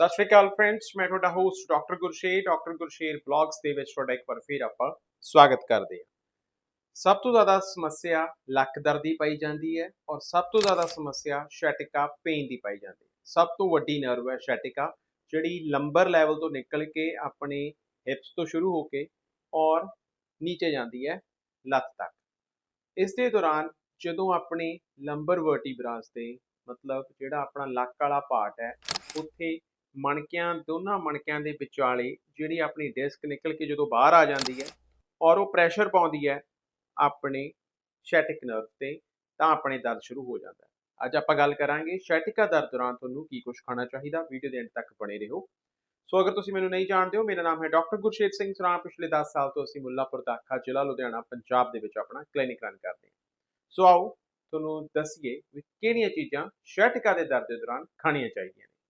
ਸਤਿ ਸ਼੍ਰੀ ਅਕਾਲ ਫਰੈਂਡਸ ਮੈਂ ਤੁਹਾਡਾ host doctor Gursher doctor Gursher blogs ਦੇ ਵਿੱਚ ਤੁਹਾਡਾ ਇੱਕ ਵਾਰ ਫੇਰ ਆਪਾਂ ਸਵਾਗਤ ਕਰਦੇ ਹਾਂ। ਸਭ ਤੋਂ ਜ਼ਿਆਦਾ ਸਮੱਸਿਆ ਲੱਕ ਦਰਦ ਦੀ ਪਾਈ ਜਾਂਦੀ ਹੈ ਔਰ ਸਭ ਤੋਂ ਜ਼ਿਆਦਾ ਸਮੱਸਿਆ ਸ਼ੈਟਿਕਾ ਪੇਨ ਦੀ ਪਾਈ ਜਾਂਦੀ ਹੈ। ਸਭ ਤੋਂ ਵੱਡੀ ਨਰਵ ਹੈ ਸ਼ੈਟਿਕਾ ਜਿਹੜੀ ਲੰਬਰ ਲੈਵਲ ਤੋਂ ਨਿਕਲ ਕੇ ਆਪਣੇ ਹਿਪਸ ਤੋਂ ਸ਼ੁਰੂ ਹੋ ਕੇ ਔਰ ਨੀਚੇ ਜਾਂਦੀ ਹੈ ਲੱਤ ਤੱਕ। ਇਸ ਦੇ ਦੌਰਾਨ ਜਦੋਂ ਆਪਣੇ ਲੰਬਰ ਵਰਟੀਬਰਾਸ ਤੇ ਮਤਲਬ ਜਿਹੜਾ ਆਪਣਾ ਲੱਕ ਵਾਲਾ ਪਾਰਟ ਹੈ, ਉੱਥੇ ਮਣਕਿਆਂ, ਦੋਨਾਂ ਮਣਕਿਆਂ ਦੇ ਵਿਚਾਲੇ ਜਿਹੜੀ ਆਪਣੀ ਡਿਸਕ ਨਿਕਲ ਕੇ ਜਦੋਂ ਬਾਹਰ ਆ ਜਾਂਦੀ ਹੈ ਔਰ ਉਹ ਪ੍ਰੈਸ਼ਰ ਪਾਉਂਦੀ ਹੈ ਆਪਣੇ ਸ਼ੈਟਿਕ ਨਰਵ ਤੇ, ਤਾਂ ਆਪਣੇ ਦਰਦ ਸ਼ੁਰੂ ਹੋ ਜਾਂਦਾ ਹੈ। ਅੱਜ ਆਪਾਂ ਗੱਲ ਕਰਾਂਗੇ ਸ਼ੈਟਿਕਾ ਦਰਦ ਦੌਰਾਨ ਤੁਹਾਨੂੰ ਕੀ ਕੁਝ ਖਾਣਾ ਚਾਹੀਦਾ ਵੀਡੀਓ ਦੇ ਐਂਡ ਤੱਕ ਬਣੇ ਰਹੋ। ਸੋ ਅਗਰ ਤੁਸੀਂ ਮੈਨੂੰ ਨਹੀਂ ਜਾਣਦੇ ਹੋ, ਮੇਰਾ ਨਾਮ ਹੈ ਡਾਕਟਰ ਗੁਰਸ਼ੇਤ ਸਿੰਘ ਸਰਾਂ ਪਿਛਲੇ 10 ਸਾਲ ਤੋਂ ਅਸੀਂ ਮੁੱਲਾਪੁਰ ਦਾਖਾ ਜ਼ਿਲ੍ਹਾ ਲੁਧਿਆਣਾ, ਪੰਜਾਬ ਦੇ ਵਿੱਚ ਆਪਣਾ ਕਲੀਨਿਕ ਰਨ ਕਰਦੇ ਹਾਂ। ਸੋ ਆਓ, ਤੁਹਾਨੂੰ ਦੱਸੀਏ ਵੀ ਕਿਹੜੀਆਂ ਚੀਜ਼ਾਂ ਸ਼ੈਟਿਕਾ ਦੇ ਦਰਦ ਦੇ ਦੌਰਾਨ ਖਾਣੀਆਂ ਚਾਹੀਦੀਆਂ।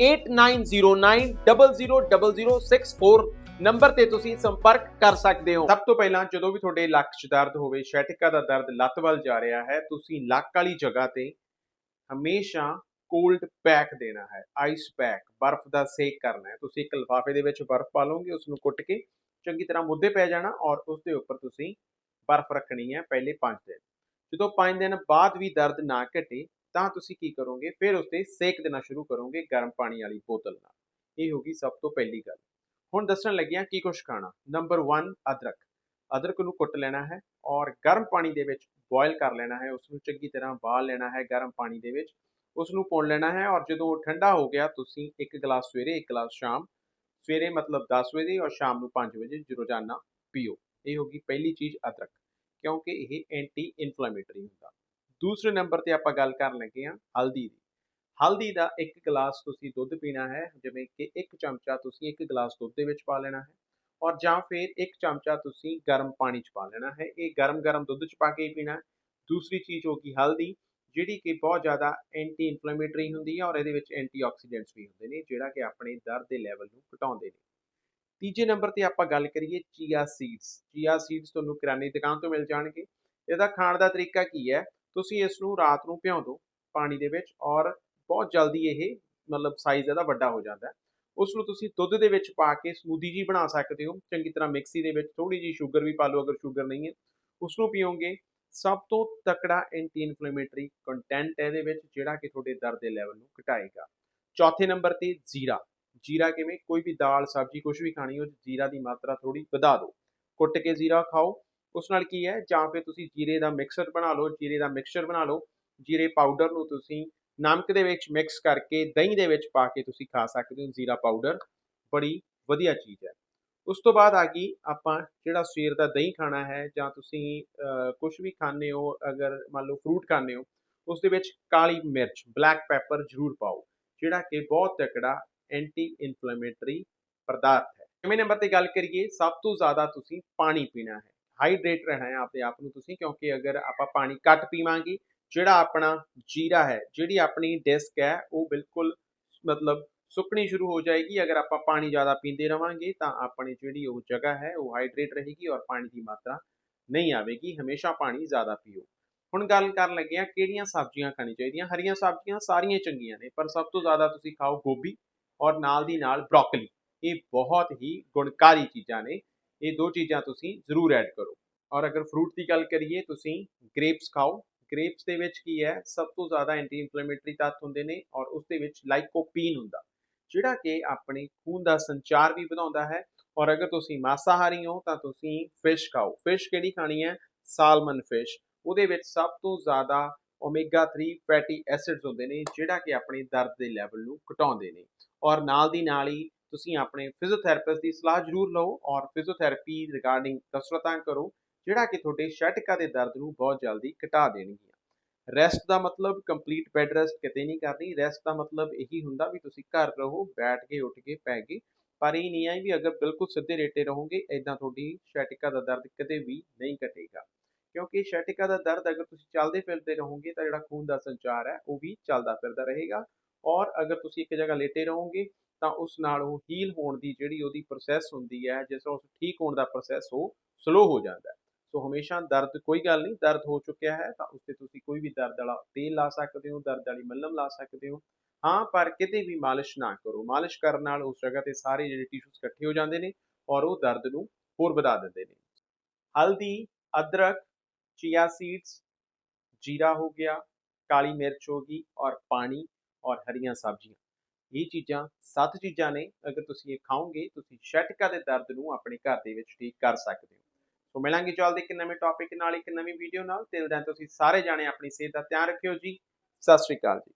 8909000064 ਨੰਬਰ ਤੇ ਤੁਸੀਂ ਸੰਪਰਕ ਕਰ ਸਕਦੇ ਹੋ। ਸਭ ਤੋਂ ਪਹਿਲਾਂ ਜਦੋਂ ਵੀ ਤੁਹਾਡੇ ਲੱਕ 'ਚ ਦਰਦ ਹੋਵੇ, ਸ਼ੈਟਿਕਾ ਦਾ ਦਰਦ ਲੱਤ ਵੱਲ ਜਾ ਰਿਹਾ ਹੈ, ਤੁਸੀਂ ਲੱਕ ਵਾਲੀ ਜਗ੍ਹਾ ਤੇ ਹਮੇਸ਼ਾ ਕੋਲਡ ਪੈਕ ਦੇਣਾ ਹੈ ਆਈਸ ਪੈਕ ਬਰਫ਼ ਦਾ ਸੇਕ ਕਰਨਾ ਹੈ। ਤੁਸੀਂ ਇੱਕ ਲਿਫਾਫੇ ਦੇ ਵਿੱਚ ਬਰਫ਼ ਪਾ ਲਓਗੇ ਉਸ ਨੂੰ ਕੁੱਟ ਕੇ ਚੰਗੀ ਤਰ੍ਹਾਂ ਮੁੱਦੇ ਪੈ ਜਾਣਾ ਔਰ ਉਸ ਦੇ ਉੱਪਰ ਤੁਸੀਂ ਬਰਫ਼ ਰੱਖਣੀ ਹੈ ਪਹਿਲੇ 5 ਦਿਨ। ਜਦੋਂ 5 ਦਿਨ ਬਾਅਦ ਵੀ ਦਰਦ ਨਾ ਘਟੇ ਤਾਂ ਤੁਸੀਂ ਕੀ ਕਰੋਗੇ? ਫਿਰ ਉਸ ਤੇ ਸੇਕ ਦੇਣਾ ਸ਼ੁਰੂ ਕਰੋਗੇ ਗਰਮ ਪਾਣੀ ਵਾਲੀ ਬੋਤਲ ਨਾਲ। ਇਹ ਹੋ ਗਈ ਸਭ ਤੋਂ ਪਹਿਲੀ ਗੱਲ। ਹੁਣ ਦੱਸਣ ਲੱਗਿਆ ਕੀ ਕੁਝ ਖਾਣਾ। ਨੰਬਰ 1 ਅਦਰਕ। ਅਦਰਕ ਨੂੰ ਕੁੱਟ ਲੈਣਾ ਹੈ ਔਰ ਗਰਮ ਪਾਣੀ ਦੇ ਵਿੱਚ ਬੋਇਲ ਕਰ ਲੈਣਾ ਹੈ। ਉਸ ਨੂੰ ਚੰਗੀ ਤਰ੍ਹਾਂ ਬਾਲ ਲੈਣਾ ਹੈ ਗਰਮ ਪਾਣੀ ਦੇ ਵਿੱਚ। ਉਸ ਨੂੰ ਪੁਣ ਲੈਣਾ ਹੈ ਔਰ ਜਦੋਂ ਉਹ ਠੰਡਾ ਹੋ ਗਿਆ, ਤੁਸੀਂ ਇੱਕ ਗਲਾਸ ਸਵੇਰੇ, ਇੱਕ ਗਲਾਸ ਸ਼ਾਮ। ਸਵੇਰੇ ਮਤਲਬ 10 ਵਜੇ ਔਰ ਸ਼ਾਮ ਨੂੰ 5 ਵਜੇ ਰੋਜ਼ਾਨਾ ਪੀਓ। ਇਹ ਹੋਗੀ ਪਹਿਲੀ ਚੀਜ਼ ਅਦਰਕ। ਕਿਉਂਕਿ ਇਹ ਐਂਟੀ ਇਨਫਲੇਮੇਟਰੀ ਹੁੰਦਾ। ਦੂਸਰੇ ਨੰਬਰ ਤੇ ਆਪਾਂ ਗੱਲ ਕਰਨ ਲੱਗੇ ਹਾਂ ਹਲਦੀ ਦੀ। ਹਲਦੀ ਦਾ ਇੱਕ ਗਲਾਸ ਤੁਸੀਂ ਦੁੱਧ ਪੀਣਾ ਹੈ, ਜਿਵੇਂ ਕਿ ਇੱਕ ਚਮਚਾ ਤੁਸੀਂ ਇੱਕ ਗਲਾਸ ਦੁੱਧ ਦੇ ਵਿੱਚ ਪਾ ਲੈਣਾ ਹੈ ਔਰ ਜਾਂ ਫਿਰ ਇੱਕ ਚਮਚਾ ਤੁਸੀਂ ਗਰਮ ਪਾਣੀ 'ਚ ਪਾ ਲੈਣਾ ਹੈ। ਇਹ ਗਰਮ-ਗਰਮ ਦੁੱਧ 'ਚ ਪਾ ਕੇ ਹੀ ਪੀਣਾ ਦੂਸਰੀ ਚੀਜ਼ ਹੋ ਗਈ ਹਲਦੀ, ਜਿਹੜੀ ਕਿ ਬਹੁਤ ਜ਼ਿਆਦਾ ਐਂਟੀ ਇਨਫਲੇਮੇਟਰੀ ਹੁੰਦੀ ਹੈ ਔਰ ਇਹਦੇ ਵਿੱਚ ਐਂਟੀਆਕਸੀਡੈਂਟਸ ਵੀ ਹੁੰਦੇ ਨੇ, ਜਿਹੜਾ ਕਿ ਆਪਣੇ ਦਰਦ ਦੇ ਲੈਵਲ ਨੂੰ ਘਟਾਉਂਦੇ ਨੇ। ਤੀਜੇ ਨੰਬਰ ਤੇ ਆਪਾਂ ਗੱਲ ਕਰੀਏ ਚੀਆ ਸੀਡਸ ਚੀਆ ਸੀਡਸ ਤੁਹਾਨੂੰ ਕਿਰਾਨੇ ਦੀ ਦੁਕਾਨ ਤੋਂ ਮਿਲ ਜਾਣਗੇ। ਇਹਦਾ ਖਾਣ ਦਾ ਤਰੀਕਾ ਕੀ ਹੈ? ਤੁਸੀਂ ਇਸ ਨੂੰ ਰਾਤ ਨੂੰ ਭਿਉਂ ਦਿਓ ਪਾਣੀ ਦੇ ਵਿੱਚ ਔਰ ਬਹੁਤ ਜਲਦੀ ਇਹ ਮਤਲਬ ਸਾਈਜ਼ ਇਹਦਾ ਵੱਡਾ ਹੋ ਜਾਂਦਾ ਹੈ। ਉਸ ਨੂੰ ਤੁਸੀਂ ਦੁੱਧ ਦੇ ਵਿੱਚ ਪਾ ਕੇ ਸਮੂਦੀ ਜੀ ਬਣਾ ਸਕਦੇ ਹੋ। ਚੰਗੀ ਤਰ੍ਹਾਂ ਮਿਕਸੀ ਦੇ ਵਿੱਚ ਥੋੜੀ ਜੀ ਸ਼ੂਗਰ ਵੀ ਪਾ ਲਓ ਅਗਰ ਸ਼ੂਗਰ ਨਹੀਂ ਹੈ। ਉਸ ਨੂੰ ਪੀਓਗੇ ਸਭ ਤੋਂ ਤਕੜਾ ਐਂਟੀ ਇਨਫਲੇਮੇਟਰੀ ਕੰਟੈਂਟ ਹੈ ਇਹਦੇ ਵਿੱਚ ਜਿਹੜਾ ਕਿ ਤੁਹਾਡੇ ਦਰਦ ਦੇ ਲੈਵਲ ਨੂੰ ਘਟਾਏਗਾ। ਚੌਥੇ ਨੰਬਰ ਤੇ ਜੀਰਾ। ਜੀਰਾ ਕਿਵੇਂ? ਕੋਈ ਵੀ ਦਾਲ, ਸਬਜ਼ੀ ਕੁਝ ਵੀ ਖਾਣੀ ਹੋ, ਜੀਰਾ ਦੀ ਮਾਤਰਾ ਥੋੜੀ ਵਧਾ ਦਿਓ। ਕੁੱਟ ਕੇ ਜੀਰਾ ਖਾਓ। ਉਸ ਨਾਲ ਕੀ ਹੈ? ਜਾਂ ਫਿਰ ਤੁਸੀਂ ਜੀਰੇ ਦਾ ਮਿਕਸਰ ਬਣਾ ਲਓ, ਜੀਰੇ ਦਾ ਮਿਕਸਚਰ ਬਣਾ ਲਓ, ਜੀਰੇ ਪਾਊਡਰ ਨੂੰ ਤੁਸੀਂ ਨਮਕ ਦੇ ਵਿੱਚ ਮਿਕਸ ਕਰਕੇ ਦਹੀਂ ਦੇ ਵਿੱਚ ਪਾ ਕੇ ਤੁਸੀਂ ਖਾ ਸਕਦੇ ਹੋ, ਜ਼ੀਰਾ ਪਾਊਡਰ ਬੜੀ ਵਧੀਆ ਚੀਜ਼ ਹੈ। ਉਸ ਤੋਂ ਬਾਅਦ ਆ ਗਈ ਆਪਾਂ ਜਿਹੜਾ ਸਵੇਰ ਦਾ ਦਹੀਂ ਖਾਣਾ ਹੈ, ਜਾਂ ਤੁਸੀਂ ਕੁਝ ਵੀ ਖਾਣੇ ਹੋ, ਅਗਰ ਮੰਨ ਲਓ ਫਰੂਟ ਖਾਣੇ ਹੋ, ਉਸ ਦੇ ਵਿੱਚ ਕਾਲੀ ਮਿਰਚ ਬਲੈਕ ਪੈਪਰ ਜ਼ਰੂਰ ਪਾਓ, ਜਿਹੜਾ ਕਿ ਬਹੁਤ ਤਕੜਾ ਐਂਟੀ ਇਨਫਲੇਮੇਟਰੀ ਪਦਾਰਥ ਹੈ। ਕਿਵੇਂ ਨੰਬਰ ਤੇ ਗੱਲ ਕਰੀਏ, ਸਭ ਤੋਂ ਜ਼ਿਆਦਾ ਤੁਸੀਂ ਪਾਣੀ ਪੀਣਾ ਹੈ। ਹਾਈਡਰੇਟ ਰਹਿਣਾ ਹੈ ਆਪਣੇ ਆਪ ਨੂੰ ਤੁਸੀਂ, ਕਿਉਂਕਿ ਅਗਰ ਆਪਾਂ ਪਾਣੀ ਘੱਟ ਪੀਵਾਂਗੇ, ਜਿਹੜਾ ਆਪਣਾ ਜੀਰਾ ਹੈ, ਜਿਹੜੀ ਆਪਣੀ ਡਿਸਕ ਹੈ, ਉਹ ਬਿਲਕੁਲ ਮਤਲਬ ਸੁੱਕਣੀ ਸ਼ੁਰੂ ਹੋ ਜਾਏਗੀ। ਅਗਰ ਆਪਾਂ ਪਾਣੀ ਜ਼ਿਆਦਾ ਪੀਂਦੇ ਰਵਾਂਗੇ, ਤਾਂ ਆਪਣੀ ਜਿਹੜੀ ਉਹ ਜਗ੍ਹਾ ਹੈ, ਉਹ ਹਾਈਡਰੇਟ ਰਹੇਗੀ ਔਰ ਪਾਣੀ ਦੀ ਮਾਤਰਾ ਨਹੀਂ ਆਵੇਗੀ। ਹਮੇਸ਼ਾ ਪਾਣੀ ਜ਼ਿਆਦਾ ਪੀਓ। ਹੁਣ ਗੱਲ ਕਰਨ ਲੱਗੇ ਆ ਕਿਹੜੀਆਂ ਸਬਜ਼ੀਆਂ ਖਾਣੀ ਚਾਹੀਦੀਆਂ? ਹਰੀਆਂ ਸਬਜ਼ੀਆਂ ਸਾਰੀਆਂ ਚੰਗੀਆਂ ਨੇ, ਪਰ ਸਭ ਤੋਂ ਜ਼ਿਆਦਾ ਤੁਸੀਂ ਖਾਓ ਗੋਭੀ ਔਰ ਨਾਲ ਦੀ ਨਾਲ ਬ੍ਰੋਕਲੀ। ਇਹ ਬਹੁਤ ਹੀ ਗੁਣਕਾਰੀ ਚੀਜ਼ਾਂ ਨੇ। ਇਹ ਦੋ ਚੀਜ਼ਾਂ ਤੁਸੀਂ ਜ਼ਰੂਰ ਐਡ ਕਰੋ। ਔਰ ਅਗਰ ਫਰੂਟ ਦੀ ਗੱਲ ਕਰੀਏ, ਤੁਸੀਂ ਗ੍ਰੇਪਸ ਖਾਓ। ਗ੍ਰੇਪਸ ਦੇ ਵਿੱਚ ਕੀ ਹੈ? ਸਭ ਤੋਂ ਜ਼ਿਆਦਾ ਐਂਟੀ ਇਨਫਲੇਮੇਟਰੀ ਤੱਤ ਹੁੰਦੇ ਨੇ ਔਰ ਉਸ ਦੇ ਵਿੱਚ ਲਾਈਕੋਪੀਨ ਹੁੰਦਾ। ਜਿਹੜਾ ਕਿ ਆਪਣੇ ਖੂਨ ਦਾ ਸੰਚਾਰ ਵੀ ਵਧਾਉਂਦਾ ਹੈ। ਔਰ ਅਗਰ ਤੁਸੀਂ ਮਾਸਾਹਾਰੀ ਹੋ, ਤਾਂ ਤੁਸੀਂ ਫਿਸ਼ ਖਾਓ। ਫਿਸ਼ ਕਿਹੜੀ ਖਾਣੀ ਹੈ? ਸਾਲਮਨ ਫਿਸ਼ ਉਹਦੇ ਵਿੱਚ ਸਭ ਤੋਂ ਜ਼ਿਆਦਾ ਓਮੇਗਾ 3 ਫੈਟੀ ਐਸਿਡਸ ਹੁੰਦੇ ਨੇ, ਜਿਹੜਾ ਕਿ ਆਪਣੇ ਦਰਦ ਦੇ ਲੈਵਲ ਨੂੰ ਘਟਾਉਂਦੇ ਨੇ। ਔਰ ਨਾਲ ਦੀ ਨਾਲ ਹੀ ਤੁਸੀਂ ਆਪਣੇ ਫਿਜ਼ੀਓਥੈਰੇਪਿਸਟ ਦੀ ਸਲਾਹ ਜ਼ਰੂਰ ਲਓ ਔਰ ਫਿਜ਼ੀਓਥੈਰੇਪੀ ਰਿਗਾਰਡਿੰਗ ਕਸਰਤਾਂ ਕਰੋ, ਜਿਹੜਾ ਕਿ ਤੁਹਾਡੇ ਸ਼ੈਟਿਕਾ ਦੇ ਦਰਦ ਨੂੰ ਬਹੁਤ ਜਲਦੀ ਘਟਾ ਦੇਣਗੀਆਂ। ਰੈਸਟ ਦਾ ਮਤਲਬ ਕੰਪਲੀਟ ਬੈੱਡ ਰੈਸਟ ਕਿਤੇ ਨਹੀਂ ਕਰਨੀ ਰੈਸਟ ਦਾ ਮਤਲਬ ਇਹੀ ਹੁੰਦਾ ਵੀ ਤੁਸੀਂ ਘਰ ਰਹੋ, ਬੈਠ ਕੇ, ਉੱਠ ਕੇ, ਪੈ ਗਏ ਪਰ ਇਹ ਨਹੀਂ ਹੈ ਵੀ ਅਗਰ ਬਿਲਕੁਲ ਸਿੱਧੇ ਰੇਟੇ ਰਹੋਗੇ ਇਦਾਂ ਤੁਹਾਡੀ ਸciatica ਦਾ ਦਰਦ ਕਦੇ ਵੀ ਨਹੀਂ ਘਟੇਗਾ। ਕਿਉਂਕਿ sciatica ਦਾ ਦਰਦ ਅਗਰ ਤੁਸੀਂ ਚੱਲਦੇ ਫਿਰਦੇ ਰਹੋਗੇ ਤਾਂ ਜਿਹੜਾ ਖੂਨ ਦਾ ਸੰਚਾਰ ਹੈ, ਉਹ ਵੀ ਚੱਲਦਾ ਫਿਰਦਾ ਰਹੇਗਾ। ਔਰ ਅਗਰ ਤੁਸੀਂ ਇੱਕ ਜਗ੍ਹਾ ਲੇਟੇ ਰਹੋਗੇ, ਤਾਂ ਉਸ ਨਾਲ ਉਹ ਹੀਲ ਹੋਣ ਦੀ ਜਿਹੜੀ ਉਹਦੀ ਪ੍ਰੋਸੈਸ ਹੁੰਦੀ ਹੈ, ਜਿਸ ਤਰ੍ਹਾਂ ਉਸ ਠੀਕ ਹੋਣ ਦਾ ਪ੍ਰੋਸੈਸ ਉਹ ਸਲੋ ਹੋ ਜਾਂਦਾ ਹੈ। ਸੋ ਹਮੇਸ਼ਾ ਦਰਦ ਕੋਈ ਗੱਲ ਨਹੀਂ, ਦਰਦ ਹੋ ਚੁੱਕਿਆ ਹੈ, ਤਾਂ ਉਸ ਤੇ ਤੁਸੀਂ ਕੋਈ ਵੀ ਦਰਦ ਵਾਲਾ ਤੇਲ ਲਾ ਸਕਦੇ ਹੋ, ਦਰਦ ਵਾਲੀ ਮੱਲਮ ਲਾ ਸਕਦੇ ਹੋ। ਹਾਂ, ਪਰ ਕਿਤੇ ਵੀ ਮਾਲਿਸ਼ ਨਾ ਕਰੋ। ਮਾਲਿਸ਼ ਕਰਨ ਨਾਲ ਉਸ ਜਗ੍ਹਾ ਤੇ ਸਾਰੇ ਜਿਹੜੇ ਟਿਸ਼ੂਸ ਇਕੱਠੇ ਹੋ ਜਾਂਦੇ ਨੇ ਔਰ ਉਹ ਦਰਦ ਨੂੰ ਹੋਰ ਵਧਾ ਦਿੰਦੇ ਨੇ। ਹਲਦੀ, ਅਦਰਕ ਚੀਆ ਸੀਡਸ ਜੀਰਾ ਹੋ ਗਿਆ, ਕਾਲੀ ਮਿਰਚ ਹੋ ਗਈ ਔਰ ਪਾਣੀ। ਔਰ ਹਰੀਆਂ ਸਬਜ਼ੀਆਂ। ਇਹ ਚੀਜ਼ਾਂ ਸੱਤ ਚੀਜ਼ਾਂ ਨੇ। ਅਗਰ ਤੁਸੀਂ ਇਹ ਖਾਓਗੇ, ਤੁਸੀਂ ਛਟਕਾ ਦੇ ਦਰਦ ਨੂੰ ਆਪਣੇ ਘਰ ਦੇ ਵਿੱਚ ਠੀਕ ਕਰ ਸਕਦੇ ਹੋ। ਸੋ ਮਿਲਾਂਗੇ ਜਲਦੀ ਇੱਕ ਨਵੇਂ ਟੌਪਿਕ ਨਾਲ, ਇੱਕ ਨਵੀਂ ਵੀਡੀਓ ਨਾਲ। ਤਿਲ ਦਿਨ ਤੁਸੀਂ ਸਾਰੇ ਜਾਣੇ ਆਪਣੀ ਸਿਹਤ ਦਾ ਧਿਆਨ ਰੱਖਿਓ ਜੀ। ਸਤਿ ਸ਼੍ਰੀ ਅਕਾਲ ਜੀ।